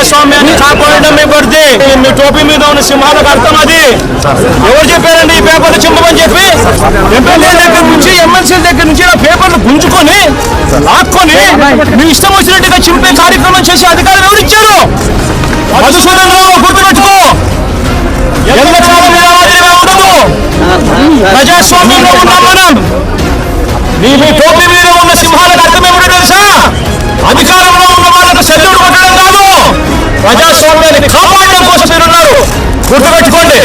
ప్రజాస్వామ్యాన్ని కాపాడడమే పడితే మీ టోపీ మీద ఉన్న సింహాలకు అర్థం అది. ఎవరు చెప్పారండి ఈ పేపర్లు చింపమని చెప్పి? ఎమ్మెల్యే దగ్గర నుంచి ఎమ్మెల్సీ దగ్గర నుంచి ఇలా పేపర్లు గుంజుకొని లాక్కొని మీ ఇష్టం వచ్చినట్టుగా చింపే కార్యక్రమం చేసే అధికారం ఎవరు ఇచ్చారు? మధుసూదన్ రావు గుర్తుపెట్టుకో. ప్రజాస్వామ్యంలో ఉన్నాం మనం. మీ టోపీ మీద ఉన్న సింహాలకు అర్థం ప్రజాస్వామ్యాన్ని కాపాడడం కోసం మీరున్నారు. గుర్తుపెట్టుకోండి.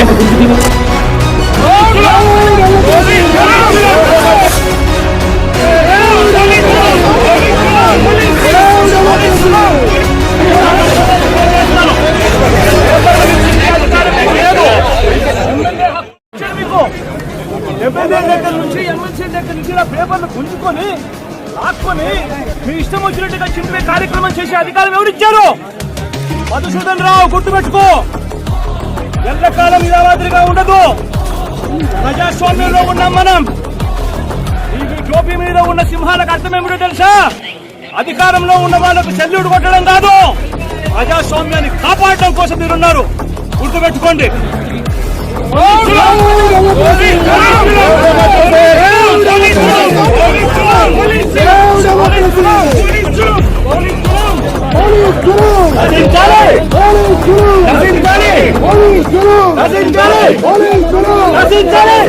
ఎమ్మెల్యే దగ్గర నుంచి ఎమ్మెల్సీ దగ్గర నుంచి ఇలా పేపర్లు గుంజుకొని లాక్కొని మీ ఇష్టం వచ్చినట్టుగా చింపే కార్యక్రమం చేసే అధికారం ఎవరిచ్చారు? మధుసూదన్ రావు గుర్తుపెట్టుకో. ఎల్లకాలం ఇలా మాదిరిగా ఉండదు. ప్రజాస్వామ్యంలో ఉన్నాం మనం. టోపీ మీద ఉన్న సింహాలకు అర్థం ఏమిటో తెలుసా? అధికారంలో ఉన్న వాళ్ళకు సెల్యూట్ కొట్టడం కాదు. ప్రజాస్వామ్యాన్ని కాపాడడం కోసం మీరున్నారు. గుర్తుపెట్టుకోండి. চলে।